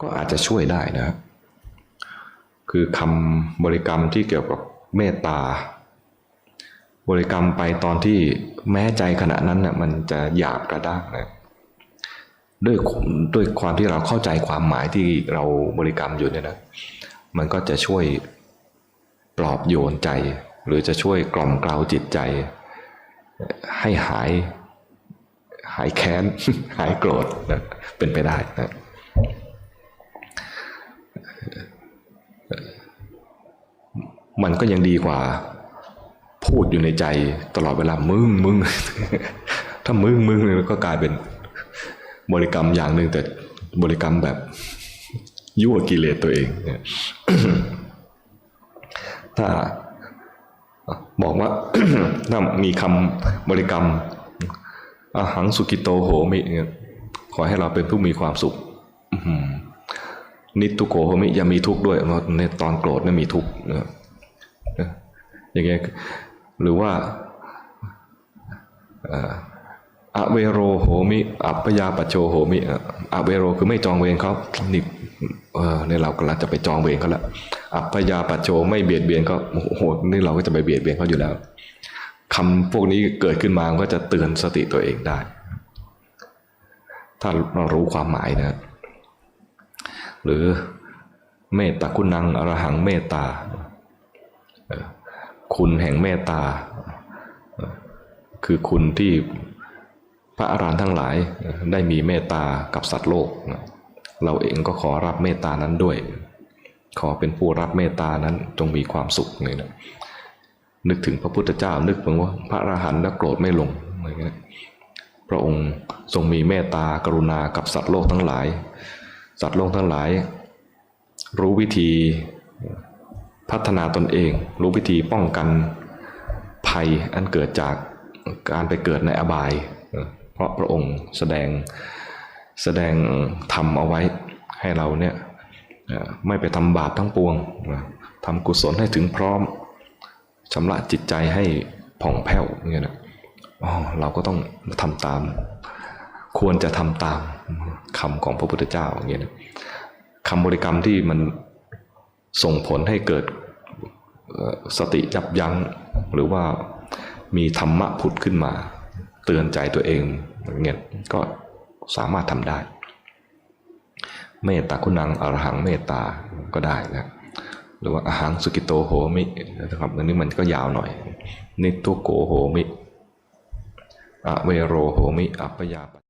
ก็อาจจะช่วยได้นะครับคือคำบริกรรมที่เกี่ยวกับเมตตา บริกรรมไปตอนที่แม้ใจขณะนั้นน่มันจะหยาบกระด้างนะด้วยด้วยความที่เราเข้าใจความหมายที่เราบริกรรมอยู่เนี่ยนะมันก็จะช่วยปลอบโยนใจ หรือจะช่วยกล่อมกล่าวจิตใจ ให้หายหายแค้น หายโกรธนะเป็นไปได้นะ มันก็ยังดีกว่า พูดอยู่ในใจตลอดเวลามึงมึงถ้ามึงมึงเนี่ยก็กลายเป็นบริกรรมอย่างหนึ่งแต่บริกรรมแบบยั่วกิเลสตัวเองเนี่ยถ้าบอกว่าถ้ามีคำบริกรรมอาหังสุกิโตโหมิขอให้เราเป็นผู้มีความสุขนิทุโกโหมิอย่ามีทุกข์ด้วยเพราะในตอนโกรธนี่มีทุกข์นะนะ อย่างเงี้ยหรือว่าอ่ออเวโรโหมิอัปยาปโชโหมิอะเวโรคือไม่จองเวรเขานี่เออเนี่ยเรากำลังจะไปจองเวรเขาล้วอัปยาปโชไม่เบียดเบียนเขาโอ้โหนี่เราก็จะไปเบียดเบียนเขาอยู่แล้วคำพวกนี้เกิดขึ้นมาก็จะเตือนสติตัวเองได้ ถ้าเรารู้ความหมายนะหรือเมตตาคุณังอรหังเมตตา คุณแห่งเมตตา คือคุณที่พระอรหันต์ทั้งหลายได้มีเมตตากับสัตว์โลก เราเองก็ขอรับเมตตานั้นด้วย ขอเป็นผู้รับเมตตานั้นจงมีความสุขเลยนะนึกถึงพระพุทธเจ้านึกถึงว่าพระอรหันต์แล้วโกรธไม่ลงอะไรเงี้ยพระองค์ทรงมีเมตตากรุณากับสัตว์โลกทั้งหลาย สัตว์โลกทั้งหลาย รู้วิธี พัฒนาตนเอง รู้วิธีป้องกันภัยอันเกิดจากการไปเกิดในอบาย เพราะพระองค์แสดงแสดงธรรมเอาไว้ให้เราเนี่ยไม่ไปทำบาปทั้งปวงทำกุศลให้ถึงพร้อมชำระจิตใจให้ผ่องแผ้วเนี่ยนะเราก็ต้องทำตาม ควรจะทำตามคำของพระพุทธเจ้าอย่างเงี้ยนะคำบริกรรมที่มัน ส่งผลให้เกิดสติยับยั้ง หรือว่ามีธรรมะผุดขึ้นมา เตือนใจตัวเองอย่างเงี้ยก็สามารถทำได้ เมตตาคุณังอรหังเมตตาก็ได้นะหรือว่าอาหังสุกิโตโหมินะครับอันนี้มันก็ยาวหน่อย นิทุโกโหมิอเวโรโหมิ อัปปยาป